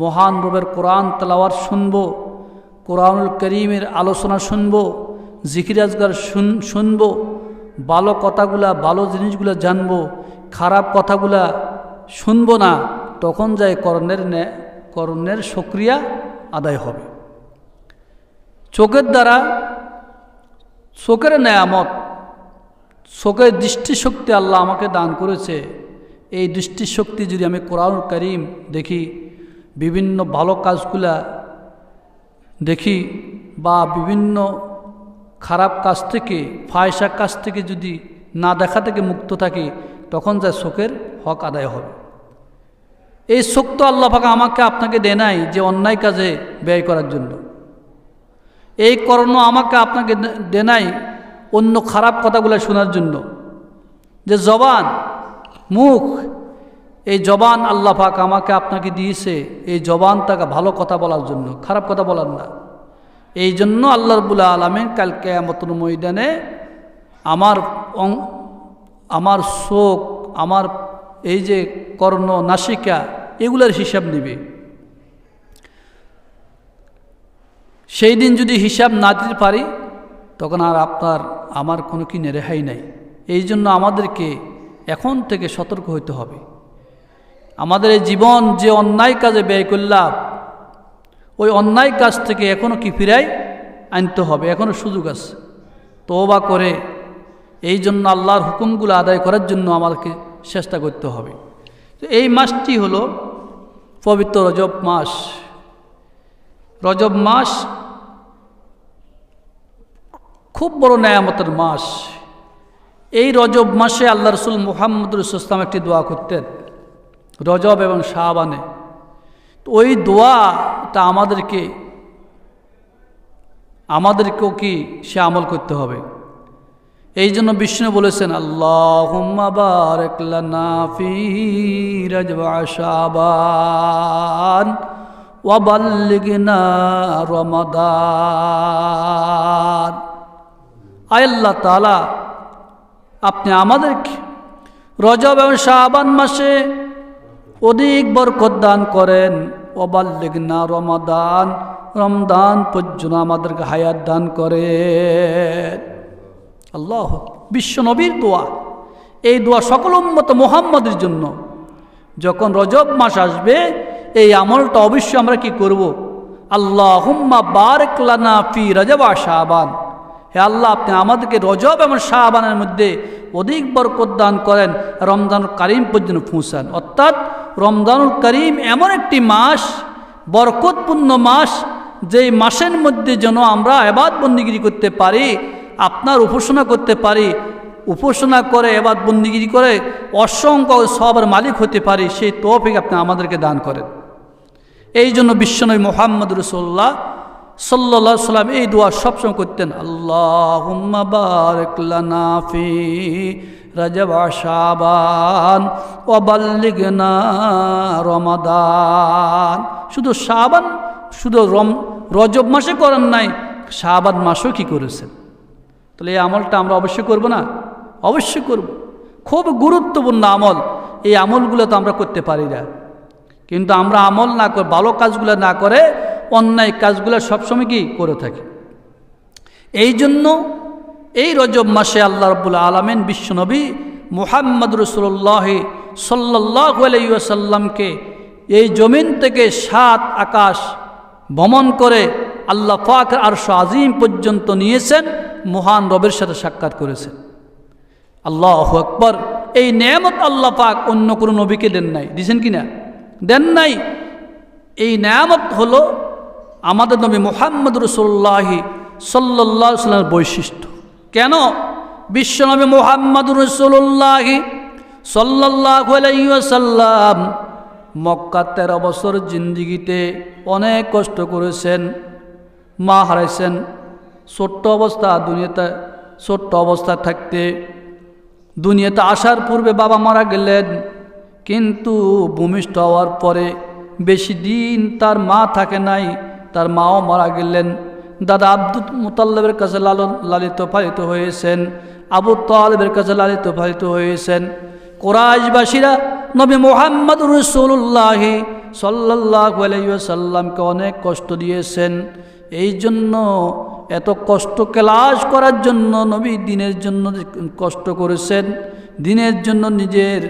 মহান রবের কোরআন তেলাওয়ার শুনব, কোরআনুল করিমের আলোচনা শুনব জিকিরাজগার শুন, শুনব, ভালো কথাগুলা, ভালো জিনিসগুলো জানব, খারাপ কথাগুলা শুনব না, তখন যায় কর্ণের কর্ণের সক্রিয়া আদায় হবে। চোখের দ্বারা চোখের নেয়ামত, চোখের দৃষ্টিশক্তি আল্লাহ আমাকে দান করেছে। এই দৃষ্টিশক্তি যদি আমি কোরআন করিম দেখি বিভিন্ন ভালো কাজগুলা দেখি বা বিভিন্ন খারাপ কাজ থেকে, ফায়সা কাজ থেকে যদি না দেখা থেকে মুক্ত থাকি, তখন যা শোকের হক আদায় হবে। এই শোক তো আল্লাহ পাকা আমাকে আপনাকে দেয় নাই যে অন্যায় কাজে ব্যয় করার জন্য। এই কর্ণ আমাকে আপনাকে দে নাই অন্য খারাপ কথাগুলো শোনার জন্য। যে জবান, মুখ এই জবান আল্লাহ পাক আমাকে আপনাকে দিয়েছে, এই জবান তাকে ভালো কথা বলার জন্য, খারাপ কথা বলার না। এই জন্য আল্লাহ রবুল্লা আলমিন কালকে মতন ময়দানে আমার আমার শোক, আমার এই যে কর্ণ নাসিকা, এগুলার হিসাব নেবে। সেই দিন যদি হিসাব না দিতে পারি, তখন আর আপনার, আমার কোনো কি রেহাই নাই। এই জন্য আমাদেরকে এখন থেকে সতর্ক হইতে হবে। আমাদের এই জীবন যে অন্যায় কাজে ব্যয় করলাম, ওই অন্যায় কাজ থেকে এখনও কি ফিরাই আনতে হবে এখনও সুযোগ আছে। তোবা করে এই জন্য আল্লাহর হুকুমগুলো আদায় করার জন্য আমাদেরকে চেষ্টা করতে হবে। তো এই মাসটি হলো পবিত্র রজব মাস। রজব মাস খুব বড় নেয়ামতের মাস। এই রজব মাসে আল্লাহ রসুল মুহাম্মদ রসুলাম একটি দোয়া করতেন। রজব এবং শাহবানে ওই দোয়াটা আমাদেরকে, আমাদেরকেও কি সে আমল করতে হবে? এই জন্য বিষ্ণু বলেছেন আল্লাহ আল্লাহ তালা আপনি আমাদেরকে রজব এবং শাহবান মাসে অধিক বরকত দান করেন। ওবাল্লিগনা রমাদান, রমদান পর্যন্ত আমাদেরকে হায়াত দান করেন। আল্লাহ বিশ্ব নবীর দোয়া। এই দোয়া সকল উম্মত মোহাম্মদের জন্য। যখন রজব মাস আসবে, এই আমলটা অবশ্যই আমরা কি করব? আল্লাহ হুম্মা বারকলানা ফি রজবা শাহবান হে আল্লাহ, আপনি আমাদেরকে রজব এবং শাহবানের মধ্যে অধিক বরকত দান করেন, রমজানুল কারিম পর্যন্ত পৌঁছান। অর্থাৎ রমজানুল করিম এমন একটি মাস, বরকতপূর্ণ মাস, যেই মাসের মধ্যে যেন আমরা এবাদ বন্দিগিরি করতে পারি, আপনার উপাসনা করতে পারি, উপাসনা করে এবাদ বন্দিগিরি করে অসংখ্য সবার মালিক হতে পারি, সেই তৌফিক আপনি আমাদেরকে দান করেন। এই জন্য বিশ্বনবী মোহাম্মদ রসোল্লাহ সাল্লা সাল্লাম এই দোয়া সবসময় করতেন আল্লাহ রাজবা শাবান ওবাল্লিগনা রমাদান। শুধু শাবান, শুধু রম, রজব মাসে করেন নাই, শাবান মাসেও কি করেছেন? তাহলে এই আমলটা আমরা অবশ্যই করব না? অবশ্যই করব। খুব গুরুত্বপূর্ণ আমল। এই আমলগুলো তো আমরা করতে পারি না। কিন্তু আমরা আমল না করে, ভালো কাজগুলো না করে, অন্যায় কাজগুলো সবসময় কি করে থাকি? এই জন্য এই রজব মাসে আল্লাহ রবুল্লা আলমেন বিশ্বনবী মুহাম্মদ রসুল্লাহ সাল্লাহ আলাইসাল্লামকে এই জমিন থেকে সাত আকাশ ভ্রমণ করে আল্লাহ পাক আর আজিম পর্যন্ত নিয়েছেন, মহান রবের সাথে সাক্ষাৎ করেছেন। আল্লাহ আকবর। এই নেয়ামত আল্লাহ পাক অন্য কোনো নবীকে দেন নাই। দিছেন কি না? দেন নাই। এই নেয়ামত হলো আমাদের নবী মোহাম্মদ রসুল্লাহি সাল্লাহ সাল্লামের বৈশিষ্ট্য। কেন? বিশ্বনবী মোহাম্মদ রসুল্লাহি সাল্লাহ মক্কা তেরো বছর জিন্দিগিতে অনেক কষ্ট করেছেন, মা হারাইছেন, ছোট্ট অবস্থা, দুনিয়াতে ছোট্ট অবস্থা থাকতে। দুনিয়াতে আসার পূর্বে বাবা মারা গেলেন, কিন্তু ভূমিষ্ঠ হওয়ার পরে বেশি দিন তার মা থাকে নাই, তার মাও মারা গেলেন। দাদা আব্দুল মুতাল্লাবের কাছে লালন লালিত পালিত হয়েছেন, আবু তালেবের কাছে লালিত পালিত হয়েছেন। কোরআশবাসীরা নবী মোহাম্মদ রসুল্লাহি সাল্লাহ আলাইসাল্লামকে অনেক কষ্ট দিয়েছেন। এই জন্য, এত কষ্ট ক্লাস করার জন্য নবী দিনের জন্য কষ্ট করেছেন, দিনের জন্য নিজের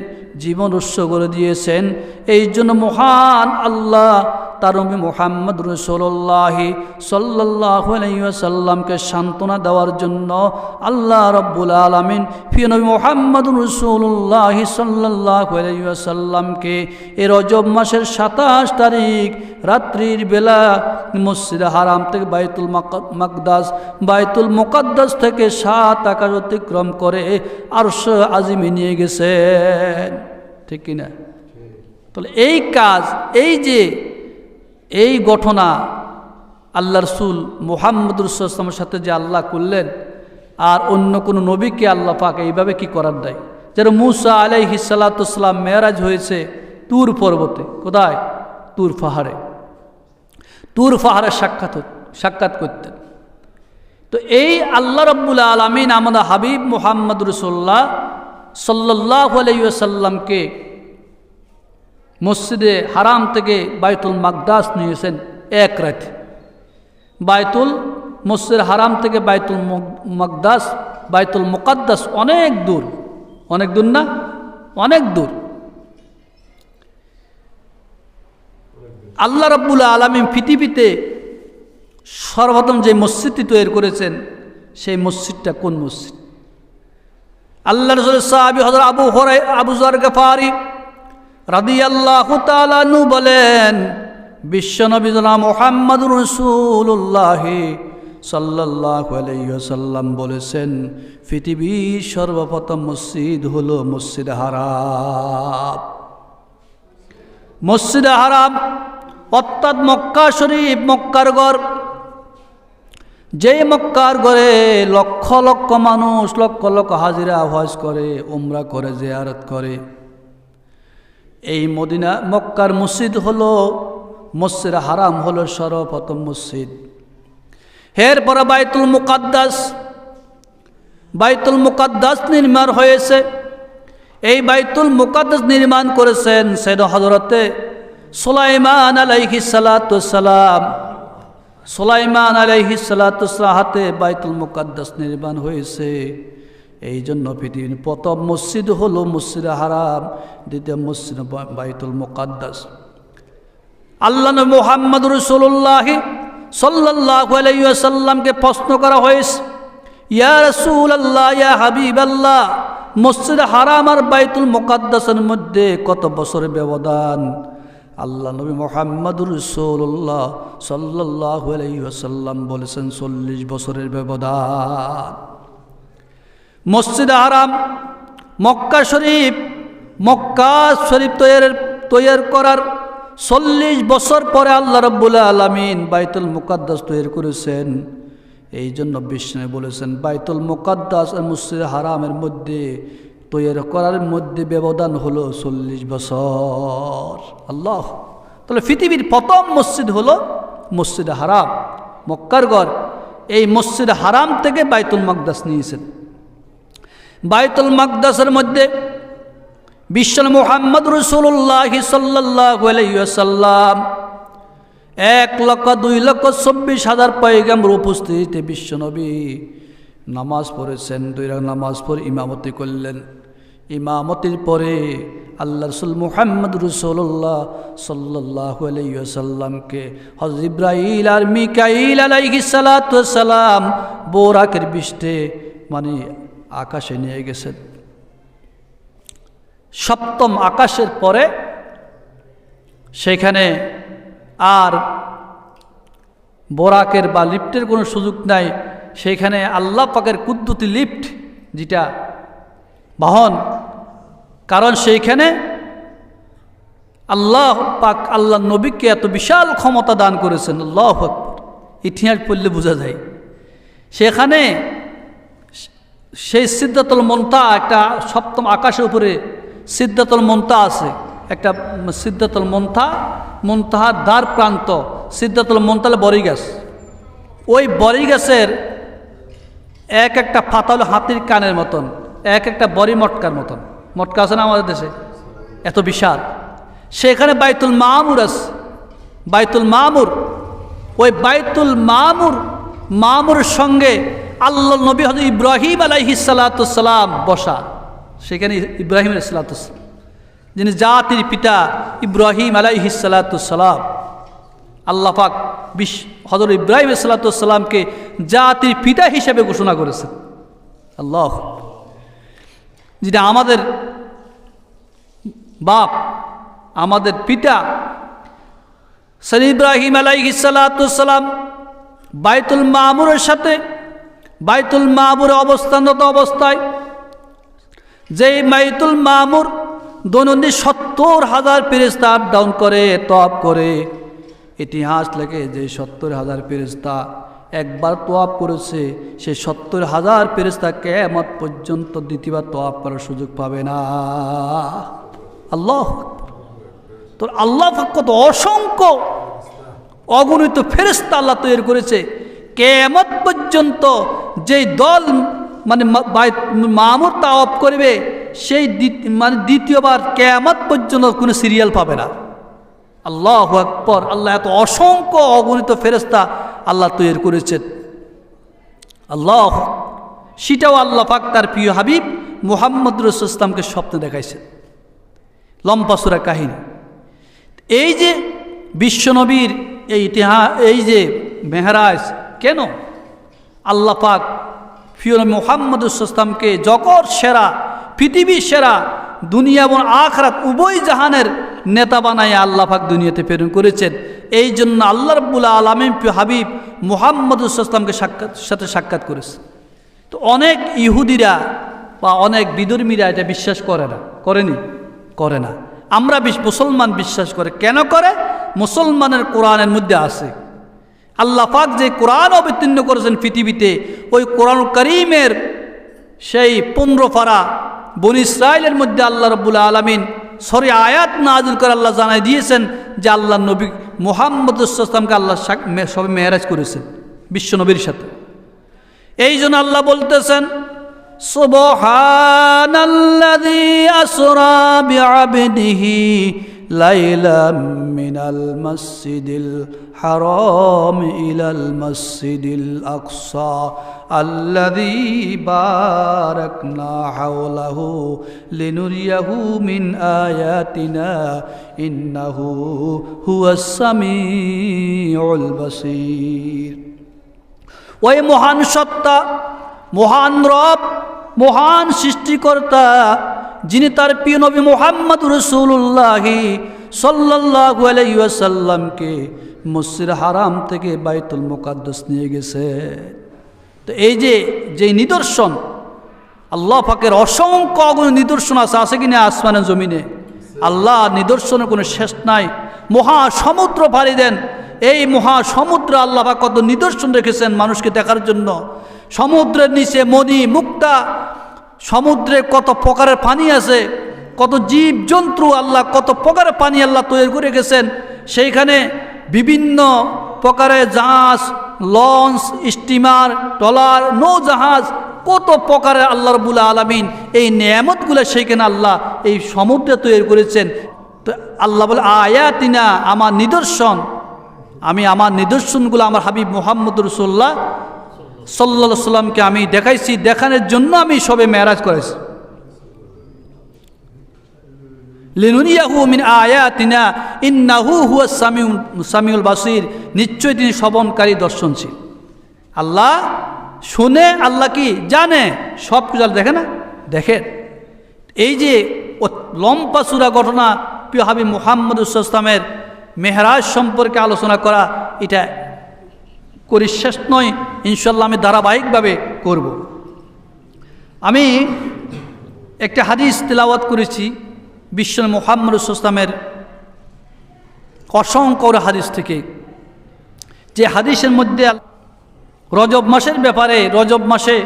জীবন উৎসর্গ করে দিয়েছেন। এই জন্য মহান আল্লাহ তার নবী মোহাম্মদ রসোল্লাহি সাল্লাহ সাল্লামকে সান্ত্বনা দেওয়ার জন্য আল্লাহ রব্বুল আলমিন ফির নবী মোহাম্মদ রসুল্লাহি সাল্লাহ সাল্লামকে এ রজব মাসের সাতাশ তারিখ রাত্রির বেলা মসজিদ হারাম থেকে বাইতুল মাকদাস, বাইতুল মোকাদ্দাস থেকে সাত আকাশ অতিক্রম করে আরশ আজিমে নিয়ে গেছেন। ঠিক কিনা? তাহলে এই কাজ, এই যে এই ঘটনা আল্লাহ রসুল মোহাম্মদ রসুলের সাথে যে আল্লাহ করলেন, আর অন্য কোনো নবীকে আল্লাহ পাক এইভাবে কি করার দেয় যেন মুসা আলাই হিসালাতাম মেয়ারাজ হয়েছে তুর পর্বতে। কোথায়? তুর পাহাড়ে। তুর পাহাড়ে সাক্ষাৎ সাক্ষাৎ করতেন। তো এই আল্লাহ রব্বুল আলমিন আমাদের হাবিব মোহাম্মদ রসুল্লাহ সাল্লাহ আলাইসাল্লামকে মসজিদে হারাম থেকে বাইতুল মাকদাস নিয়েছেন এক রাতে। বাইতুল মসজিদ হারাম থেকে বাইতুল মাকদাস, বাইতুল মুকাদ্দাস অনেক দূর। অনেক দূর না? অনেক দূর। আল্লাহ রব্বুল আলমী পৃথিবীতে সর্বপ্রথম যে মসজিদটি তৈরি করেছেন, সেই মসজিদটা কোন মসজিদ? আল্লাহ রসুল সাহাবি হজর আবু হরাই, আবু জর গফারি রাদি আল্লাহ তালু বলেন বিশ্বনবীনা মোহাম্মদ রসুল্লাহ সাল্লাহ আলাইসাল্লাম বলেছেন, পৃথিবীর সর্বপ্রথম মসজিদ হল মসজিদ হারাম। মসজিদ হারাম, অর্থাৎ মক্কা শরীফ, মক্কার গড় যেই মক্কার গড়ে লক্ষ লক্ষ মানুষ, লক্ষ লক্ষ হাজিরা হজ করে, উমরা করে, জেয়ারত করে। এই মদিনা মক্কার মসজিদ হলো মসজিদ হারাম হলো সর্বপ্রথম মসজিদ। এরপর বাইতুল মুকাদ্দাস বাইতুল মুকাদ্দাস নির্মাণ হয়েছে। এই বাইতুল মুকাদ্দাস নির্মাণ করেছেন সেদ হজরতে সোলাইমান আলাইহি সালাম। সোলাইমান আলাইহি সালাতাম হাতে বাইতুল মুকাদ্দাস নির্মাণ হয়েছে। এই জন্য পৃথিবীর প্রথম মসজিদ হলো মসজিদ হারাম, দ্বিতীয় মসজিদ বাইতুল মুকাদ্দাস। আল্লাহ মোহাম্মদ রসুল্লাহ সাল্লাহ আলাইসাল্লামকে প্রশ্ন করা হয়েছে, ইয়া রসুল আল্লাহ ইয়া হাবিব আল্লাহ মসজিদ হারাম আর বাইতুল মুকাদ্দাসের মধ্যে কত বছরের ব্যবধান? আল্লাহ নবী মোহাম্মদুর রসুল্লাহ সাল্লাহ আলাইসাল্লাম বলেছেন, চল্লিশ বছরের ব্যবধান। মসজিদ হারাম, মক্কা শরীফ মক্কা শরীফ তৈরি তৈরি করার চল্লিশ বছর পরে আল্লাহ রব্বুল্লা আলমিন বাইতুল মুকাদ্দাস তৈরি করেছেন। এই জন্য বিষ্ণু বলেছেন, বাইতুল মুকাদ্দাস আর মসজিদ হারামের মধ্যে তৈরি করার মধ্যে ব্যবধান হলো চল্লিশ বছর। আল্লাহ। তাহলে পৃথিবীর প্রথম মসজিদ হলো মসজিদ হারাম, মক্কার গড় এই মসজিদ হারাম থেকে বাইতুল মকদাস নিয়েছেন। বাইতুল মাকদাসের মধ্যে বিশ্ব মোহাম্মদ রসুল্লাহ সাল্লাম এক লক্ষ, দুই লক্ষ, চব্বিশ হাজার পয়গাম্বর উপস্থিতিতে বিশ্বনবী নামাজ পড়েছেন, দুই রাখ নামাজ পড়ে ইমামতি করলেন। ইমামতির পরে আল্লাহ রসুল মুহাম্মদ রসুল্লাহ সাল্লাহ আলাইসাল্লামকে হজ ইব্রাহিল আর মিকাইল আলাইহি সালাম বোরাকের বৃষ্টি মানে আকাশে নিয়ে গেছেন সপ্তম আকাশের পরে সেখানে আর বোরাকের বা লিফটের কোনো সুযোগ নাই। সেখানে আল্লাহ পাকের কুদ্দুতি লিফট যেটা বাহন, কারণ সেইখানে আল্লাহ পাক আল্লাহ নবীকে এত বিশাল ক্ষমতা দান করেছেন। আল্লাহ ইতিহাস পড়লে বোঝা যায়। সেখানে সেই সিদ্ধাতুল মন্তা একটা সপ্তম আকাশের উপরে সিদ্ধাতুল মন্তা আছে। একটা সিদ্ধাতুল মন্থা মন্তাহার দ্বার প্রান্ত, সিদ্ধাতুল মন্তালে বড়ি গাছ। ওই বড়ি গাছের এক একটা পাতা হলো হাতির কানের মতন, এক একটা বড়ি মটকার মতন। মটকা আছে না আমাদের দেশে? এত বিশাল। সেখানে বাইতুল মামুর আছে। বাইতুল মামুর। ওই বাইতুল মামুর মামুর সঙ্গে আল্লাহ নবী হজরত ইব্রাহিম আলাইহি সালাতাম বসা। সেখানে ইব্রাহিম আলাই সালাতাম যিনি জাতির পিতা ইব্রাহিম আলাইহি সালাতাম আল্লাহ পাক বিশ হজরত ইব্রাহিম সালাতামকে জাতির পিতা হিসেবে ঘোষণা করেছেন। আল্লাহ। যেটা আমাদের বাপ, আমাদের পিতা সলি ইব্রাহিম আলাইহিসালাম বাইতুল মামুরের সাথে, বাইতুল মামুরে অবস্থানরত অবস্থায়, যেই বাইতুল মামুর দৈনন্দিন সত্তর হাজার ফেরেস্তা আপ ডাউন করে তপ করে। ইতিহাস লেখে যে সত্তর হাজার ফেরেস্তা একবার তোয়াপ করেছে, সে সত্তর হাজার ফেরেস্তা কেমত পর্যন্ত দ্বিতীয়বার তোয়াপ করার সুযোগ পাবে না। আল্লাহ তোর আল্লাহ কত অসংখ্য অগণিত ফেরেস্তা আল্লাহ তৈরি করেছে। কেমত পর্যন্ত যেই দল মানে মামুর অফ করবে, সেই মানে দ্বিতীয়বার কেমত পর্যন্ত কোনো সিরিয়াল পাবে না। আল্লাহ আকবর, আল্লাহ এত অসংখ্য অগণিত ফেরেস্তা আল্লাহ তৈরি করেছেন আল্লাহ, সেটাও আল্লাহ পাক তার প্রিয় হাবিব মুহাম্মদ রসুলামকে স্বপ্নে দেখাইছেন লম্পাসুরা কাহিনী। এই যে বিশ্বনবীর এই ইতিহাস এই যে মেহরাজ, কেন? আল্লাহ পাক ফিওর মোহাম্মদ ইসলামকে জগৎ সেরা পৃথিবীর সেরা, দুনিয়া এবং আখরাত উভয় জাহানের নেতা বানায় আল্লাহ পাক দুনিয়াতে প্রেরণ করেছেন। এই জন্য আল্লাহ রব্বুল আলমিন হাবিব মোহাম্মদ ইসলামকে সাক্ষাৎ, সাথে সাক্ষাৎ করেছে। তো অনেক ইহুদিরা বা অনেক বিধর্মীরা এটা বিশ্বাস করে না, করেনি? করে না। আমরা মুসলমান বিশ্বাস করে। কেন করে? মুসলমানের কোরআনের মধ্যে আছে। আল্লাহ পাক যে কোরআন অবতীর্ণ করেছেন পৃথিবীতে, ওই কোরআন করিমের সেই পনেরো ফারা বন ইসরায়েলের মধ্যে আল্লাহ রব্বুল আলমিন সরি আয়াত নাজুল করে আল্লাহ জানাই দিয়েছেন যে আল্লাহ নবী মোহাম্মদ ইসলামকে আল্লাহ সবে মেহরাজ করেছেন বিশ্বনবীর সাথে। এই জন্য আল্লাহ বলতেছেন, সুবহানাল্লাযী আসরা বিআবদিহি ليلا من المسجد الحرام إلى المسجد الأقصى الذي باركنا حوله لنريه من آياتنا إنه هو السميع البصير ওই মহান সত্তা মহান রব মহান সৃষ্টিকর্তা যিনি তার প্রিয় নবী মোহাম্মদ রসুল্লাহি সাল্লাহু আলাইসাল্লামকে মসজিদ হারাম থেকে বাইতুল মোকাদ্দস নিয়ে গেছে। তো এই যে যে নিদর্শন, আল্লাহ পাকের অসংখ্য অগুণ নিদর্শন আছে আছে কি না আসমানের জমিনে? আল্লাহ নিদর্শনের কোনো শেষ নাই। মহা সমুদ্র পাড়ি দেন। এই মহা সমুদ্র আল্লাহ কত নিদর্শন রেখেছেন মানুষকে দেখার জন্য। সমুদ্রের নিচে মণি মুক্তা সমুদ্রে কত প্রকারের পানি আছে, কত জীব জন্তু আল্লাহ, কত প্রকারের পানি আল্লাহ তৈরি করে গেছেন। সেইখানে বিভিন্ন প্রকারের জাহাজ, লঞ্চ, স্টিমার, ট্রলার, নৌজাহাজ, কত প্রকারের আল্লাহ রবুল্লা আলমিন এই নিয়ামতগুলো সেইখানে আল্লাহ এই সমুদ্রে তৈরি করেছেন। তো আল্লাহ বলে, আয়াতিনা, আমার নিদর্শন, আমি আমার নিদর্শনগুলো আমার হাবিব মোহাম্মদ রসুল্লাহ সাল্লা সাল্লামকে আমি দেখাইছি, দেখানোর জন্য আমি সবে মেয়ারাজ করেছি। লিনুনিয়াহু মিন আয়াতিনা, ইন্নাহু হুয়া বাসির। নিশ্চয়ই তিনি শ্রবণকারী দর্শনশীল। আল্লাহ শুনে, আল্লাহ কি জানে? সব কিছু দেখে না? দেখে। এই যে লম্পা সুরা ঘটনা, প্রিয় হাবি মোহাম্মদ ইসলামের মেহরাজ সম্পর্কে আলোচনা করা, এটা করি শেষ নয়। ইনশাল্লাহ আমি ধারাবাহিকভাবে করব। আমি একটা হাদিস তেলাওয়াত করেছি, বিশ্ব মোহাম্মদ ইসলামের অসংখ্য হাদিস থেকে। যে হাদিসের মধ্যে রজব মাসের ব্যাপারে, রজব মাসে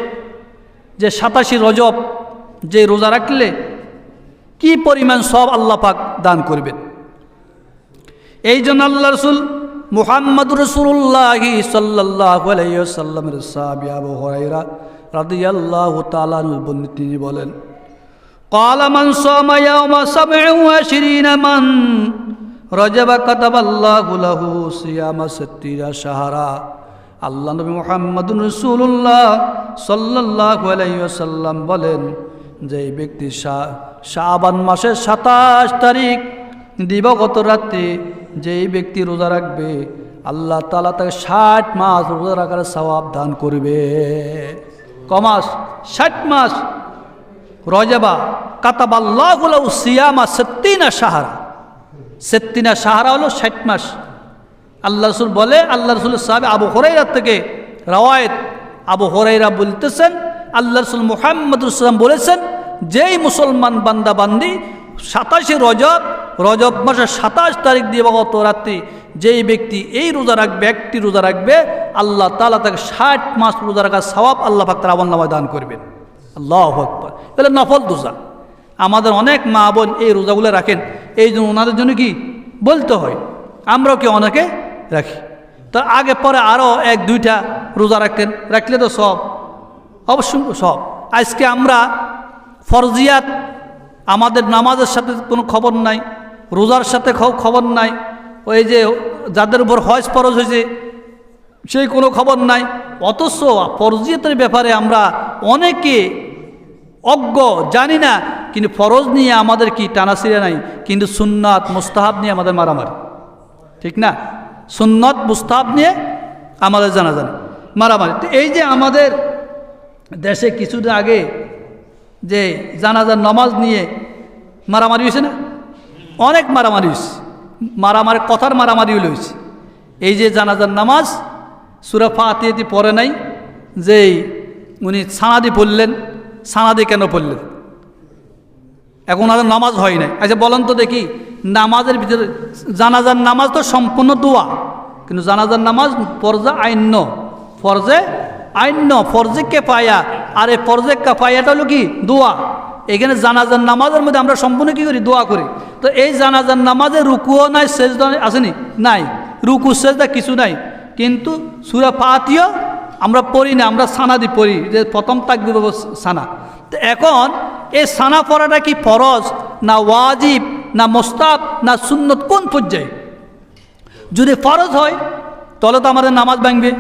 যে সাতাশি রজব যে রোজা রাখলে কি পরিমাণ সব আল্লাহ পাক দান করবেন? এই জন্য আল্লাহ রসুল মুহাম্মদ রসুল্লাহি সাল্লাহামের সাহাবি আবু হরাইরা রাদি আল্লাহ তালানুল তিনি বলেন قال من صام يوم سبع وعشرين من رجب كتب الله له صيام ستين شهرا আল্লাহ নবী মোহাম্মদ রসুল্লাহ সাল্লাহ আলাইসাল্লাম বলেন যে এই ব্যক্তি শা- শাবান মাসের সাতাশ তারিখ দিবগত রাত্রে যে এই ব্যক্তি রোজা রাখবে, আল্লাহ তালা তাকে ষাট মাস রোজা রাখার সওয়াব দান করবে। কমাস ষাট মাস। রজবা কাতাবাল্লাহুল সিয়ামা সত্তিনা সাহারা সত্তিনা সাহারা হলো ষাট মাস। আল্লাহ রসুল বলে, আল্লাহ রসুল সাহেব আবু হরাইরা থেকে রাওয়ায়ত। আবু হরাইরা বলতেছেন, আল্লাহ রসুল মোহাম্মদ রসুলাম বলেছেন, যেই মুসলমান বান্দা বান্দি সাতাশে রজব রজব মাসের সাতাশ তারিখ দিয়ে গত রাত্রি, যেই ব্যক্তি এই রোজা রাখবে, একটি রোজা রাখবে, আল্লাহ তালা তাকে ষাট মাস রোজা রাখার সওয়াব আল্লাহ আমল নামায় দান করবেন। আল্লাহ আকবর। তাহলে নফল রোজা। আমাদের অনেক মা বোন এই রোজাগুলো রাখেন। এই জন্য ওনাদের জন্য কি? বলতে হয়, আমরাও কি অনেকে রাখি। তো আগে পরে আরও এক, দুইটা রোজা রাখতেন। রাখলে তো সব অবশ্যই সব আজকে আমরা ফরজিয়াত, আমাদের নামাজের সাথে কোনো খবর নাই। রোজার সাথে খবর নাই। ওই যে যাদের উপর হজ ফরজ হয়েছে, সেই কোনো খবর নাই। অথচ ফরজিয়াতের ব্যাপারে আমরা অনেকে অজ্ঞ, জানি না, কিন্তু ফরজ নিয়ে আমাদের কি টানা টানাছিড়ে নাই, কিন্তু সুন্নাত মুস্তাহাব নিয়ে আমাদের মারামারি। ঠিক না? সুন্নত মুস্তাহাব নিয়ে আমাদের জানা জানে মারামারি। তো এই যে আমাদের দেশে কিছুদিন আগে যে জানাজার নামাজ নিয়ে মারামারি হয়েছে না? অনেক মারামারি হয়েছে। মারামারি কথার মারামারি হয়েছে। এই যে জানাজার নামাজ, সুরা ফাতিহাতি পড়ে নাই যে উনি সানাদি পড়লেন, সানাদি কেন পড়লেন? এখন আর নামাজ হয় নাই। আচ্ছা বলেন তো দেখি, নামাজের ভিতরে, জানাজার নামাজ তো সম্পূর্ণ দোয়া, কিন্তু জানাজার নামাজ ফরজে আইন্য ফরজে আইন্য ফরজে কেফায়া, আর এই ফরজে কেফায়াটা হলো কি? দোয়া। এখানে জানাজার নামাজের মধ্যে আমরা সম্পূর্ণ কি করি? দোয়া করি। তো এই জানাজার নামাজে রুকুও নাই, সেজদা আসেনি? নাই। রুকু, সেজদা কিছু নাই। কিন্তু সুরা পাতিও আমরা পড়ি না, আমরা সানাদি পড়ি, যে প্রথম তাকবি সানা। তো এখন এই সানা পড়াটা কি ফরজ, না ওয়াজিব, না মোস্তাব না সুন্নত কোন পর্যায়ে? যদি ফরজ হয়, তাহলে তো আমাদের নামাজ ভাঙবে।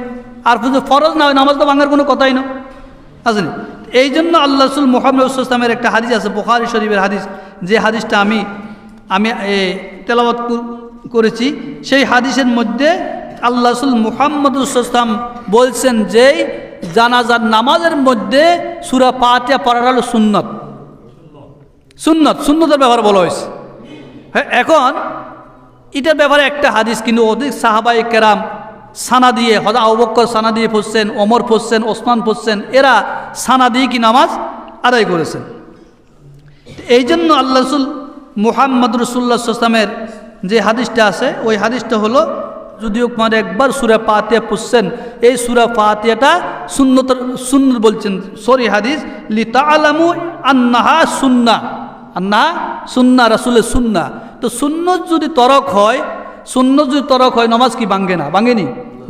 আর যদি ফরজ না হয়, নামাজ তো ভাঙার কোনো কথাই না। আসেনি? এই জন্য আল্লাহ রসুল মোহাম্মদ ইসলামের একটা হাদিস আছে বুখারি শরীফের হাদিস। যে হাদিসটা আমি আমি এ, তেলাওয়াত করেছি সেই হাদিসের মধ্যে আল্লাহ রসুল মুহাম্মদ ইসলাম বলছেন যে জানাজার নামাজের মধ্যে সুরা পাতিয়া পড়ার হলো সুন্নত। সুন্নত সুন্নতের ব্যাপারে বলা হয়েছে। হ্যাঁ এখন এটার ব্যাপারে একটা হাদিস কিন্তু অধিক সাহাবাই কেরাম সানা দিয়ে হজা আবক্কর সানা দিয়ে পড়ছেন ওমর পড়ছেন ওসমান পড়ছেন এরা সানা দিয়ে কি নামাজ আদায় করেছেন। এই জন্য আল্লাহ রসুল মুহাম্মদ রসুল্লাহ সাল্লামের যে হাদিসটা আছে, ওই হাদিসটা হলো যদিও মানে একবার সুরা পাতিয়া পুষছেন এই সুরা পাতিয়াটা সুন্নত সুন্নত বলছেন, সরি হাদিস লিতা আলামু আন্নাহা সুন্না আন্নাহা সুন্না, রাসুলের সুন্না। তো সুন্নত যদি তরক হয়, সুন্নত যদি তরক হয়, নমাজ কি ভাঙ্গে না? ভাঙ্গেনি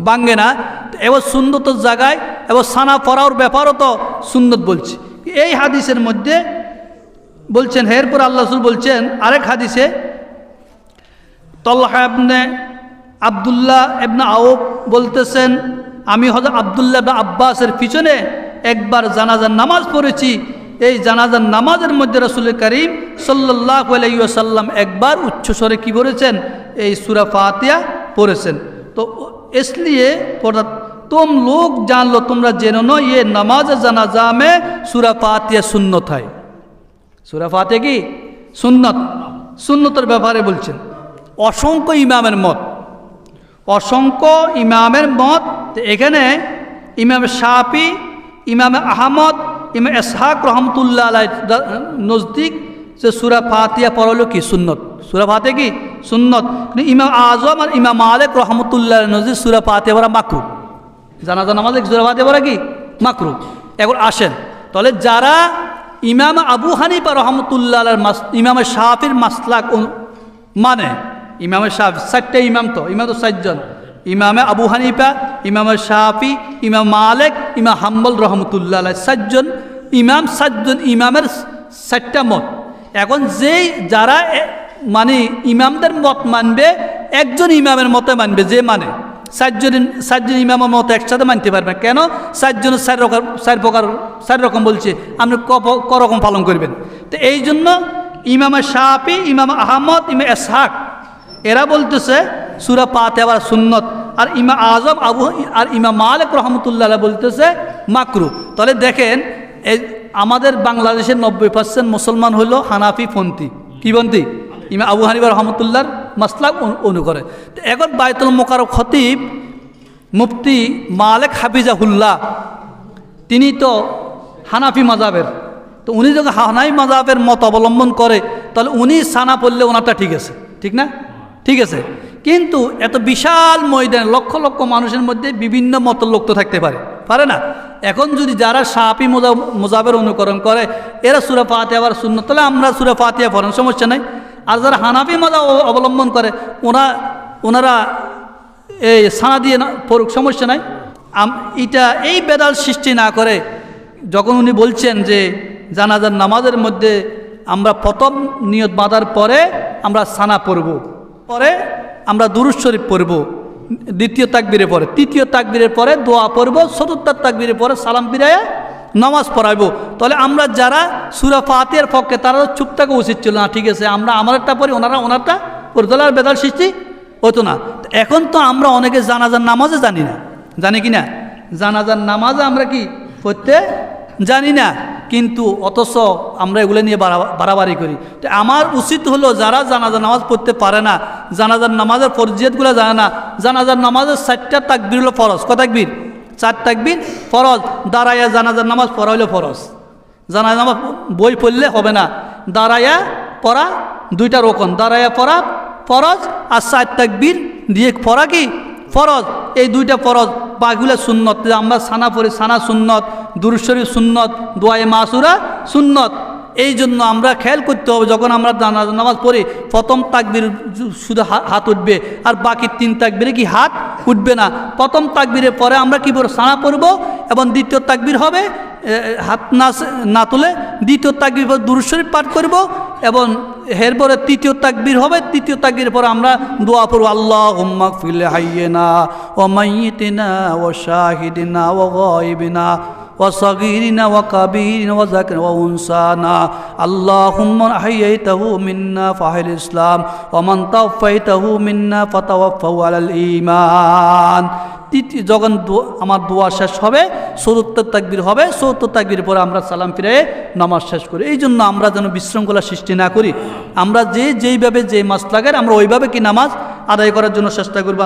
ভাঙ্গে না। তো এবার সুন্নতর জায়গায়, এবার সানা পড়ার ব্যাপারও তো সুন্দর বলছি। এই হাদিসের মধ্যে বলছেন, এরপর আল্লাহ বলছেন, আরেক হাদিসে তল্লাহা এবনে আবদুল্লাহ এবনে আউব বলতেছেন, আমি হজরত আবদুল্লাহ এবনে আব্বাসের পিছনে একবার জানাজার নামাজ পড়েছি। এই জানাজার নামাজের মধ্যে রসুল করিম সাল্লাহ আলাইসাল্লাম একবার উচ্চস্বরে কি পড়েছেন? এই সুরা ফাতিয়া পড়েছেন। তো इसलिए পড়া तुम लोग जान लो তোমরা জেনো নো ये नमाज जनाजा में সুরা ফাতিয়া সুন্নত হয় সুরা ফাতে কি সুন্নত সুন্নতের ব্যাপারে বলছেন অসংখ্য ইমামের মত অসংখ্য ইমামের মত তো এখানে ইমাম শাফি ইমাম আহমদ ইমাম এসহাক রহমতুল্লাহ আলাই নজদিক যে সুরা ফাতিয়া পড়ালো কি সুন্নত সুরা ফাতে কি সুন্নত। ইমাম আজম আর ইমাম মালিক রহমতুল্লাহ নজদিক সুরা ফাতিয়া পড়া মাকরু। জানা আমাদের সুরা ফাতিয়া পড়া কি? মাকরু। এখন আসেন। তাহলে যারা ইমাম আবু হানিফা রহমতুল্লাহ ইমাম শাফির মাসলাক মানে ইমামের শাফি চারটে ইমাম তো ইমাম তো চারজন। ইমামে আবু হানিফা, ইমাম শাফি, ইমাম মালেক, ইমাম হাম্বল রহমতুল্লাহ চারজন। ইমাম সাতজন ইমামের চারটা মত। এখন যেই যারা মানে ইমামদের মত মানবে, একজন ইমামের মতে মানবে যে মানে। চারজন চারজন ইমামের মতো একসাথে মানতে পারবে। কেন? চারজনের চার রকম, চার প্রকার, চার রকম বলছে। আপনি ক- রকম পালন করবেন। তো এই জন্য ইমাম শাহি ইমাম আহমদ, ইমাম এসহাক এরা বলতেছে, সুরা পাতে আবার সুন্নত। আর ইমা আজম, আবু, আর ইমাম মালিক রহমতুল্লাহ বলতেছে, মাকরু। তাহলে দেখেন আমাদের বাংলাদেশের নব্বই পার্সেন্ট মুসলমান হলো হানাফি পন্থী। কি পন্থী? ইমা আবু হানিবা রহমতুল্লাহর মাসলাক অনু- অনুকরে তো এখন বায়তুল মোকার খতিব মুফতি মালেক হাফিজাহুল্লাহ, তিনি তো হানাফি মাজাবের তো উনি যখন হানাফি মাজাবের মত অবলম্বন করে, তাহলে উনি সানা পড়লে ওনারটা ঠিক আছে। ঠিক না? ঠিক আছে। কিন্তু এত বিশাল ময়দান, লক্ষ লক্ষ মানুষের মধ্যে বিভিন্ন মতের লোক তো থাকতে পারে। পারে না? এখন যদি যারা সাপি মোজা মোজাবের অনুকরণ করে, এরা সুরা ফাতিয়া আবার শূন্য তাহলে আমরা সুরা ফাতিয়া পড়েন সমস্যা নাই। আর যারা হানাফি মজা অবলম্বন করে, ওনা, ওনারা এই সানা দিয়ে না পড়ুক, সমস্যা নাই। এটা এই বেদাল সৃষ্টি না করে, যখন উনি বলছেন যে জানাজার নামাজের মধ্যে আমরা প্রথম নিয়ত বাঁধার পরে আমরা সানা পড়ব, পরে আমরা দুরুজ শরীফ পড়ব, দ্বিতীয় তাকবীরের পরে, তৃতীয় তাকবীরের পরে দোয়া পড়ব, চতুর্থ তাকবীরের পরে সালাম ফিরাইয়া নামাজ পড়াইবো। তাহলে আমরা যারা সুরা ফাতিয়ার পক্ষে, তারা তো চুপ থাকা উচিত ছিল না। ঠিক আছে, আমরা আমারটা পড়ি, ওনারা ওনারটা পড়ি। তাহলে আর বেদাল সৃষ্টি হতো না। এখন তো আমরা অনেকে জানাজার নামাজে জানি না। জানি কি না? জানাজার নামাজে আমরা কি পড়তে জানি না। কিন্তু অথচ আমরা এগুলো নিয়ে বাড়া- বাড়াবাড়ি করি। তো আমার উচিত হলো যারা জানাজার নামাজ পড়তে পারে না, জানাজার নামাজের ফরজিয়তগুলো জানে না, জানাজার নামাজের চারটা তাকবির হলো ফরজ। ক তাকবির? চার তাকবির, ফরজ। দাঁড়াইয়া জানাজার নামাজ পড়া হলো ফরজ। জানাজার নামাজ বই পড়লে হবে না। দাঁড়াইয়া পড়া দুইটা রকম দাঁড়াইয়া পড়া ফরজ আর চার তাকবির দিয়ে পড়া কি? ফরজ। এই দুইটা ফরজ। বাকিগুলো সুন্নত। আমরা সানা পড়ি, সানা সুন্নত, দুরুশ্বরী সুন্নত দোয়ায়ে মাসুরা সুন্নত। এই জন্য আমরা খেয়াল করতে হবে যখন আমরা নামাজ পড়ি, প্রথম তাকবির শুধু হাত উঠবে, আর বাকি তিন তাকবিরে কি হাত উঠবে না? প্রথম তাকবিরের পরে আমরা কি করব সানা পড়ব, এবং দ্বিতীয় তাকবির হবে হাত না না তুলে দ্বিতীয় তাকবির পর দুরুশ্বরী পাঠ করব, এবং এরপরে তৃতীয় তাকবির হবে, তৃতীয় তাকবির পর আমরা দোয়া পড়ব আল্লাহ হুম্মা ফিল হাইয়েনা ও মাইয়িতিনা ও শাহিদিনা ও গাইবিনা وصغيرنا وكبيرنا وذكر وأنثانا اللهم أحييته منا فأحي الإسلام ومن توفيته منا فتوفه على الإيمان তৃতীয় যখন দো- আমার দোয়া শেষ হবে চতুর্থ তাকবির হবে চতুর্থ তাকবির পরে আমরা সালাম ফিরে নামাজ শেষ করি এই জন্য আমরা যেন বিশৃঙ্খলা সৃষ্টি না করি আমরা যে যেইভাবে যে মাস লাগার আমরা ওইভাবে কি নামাজ আদায় করার জন্য চেষ্টা করবো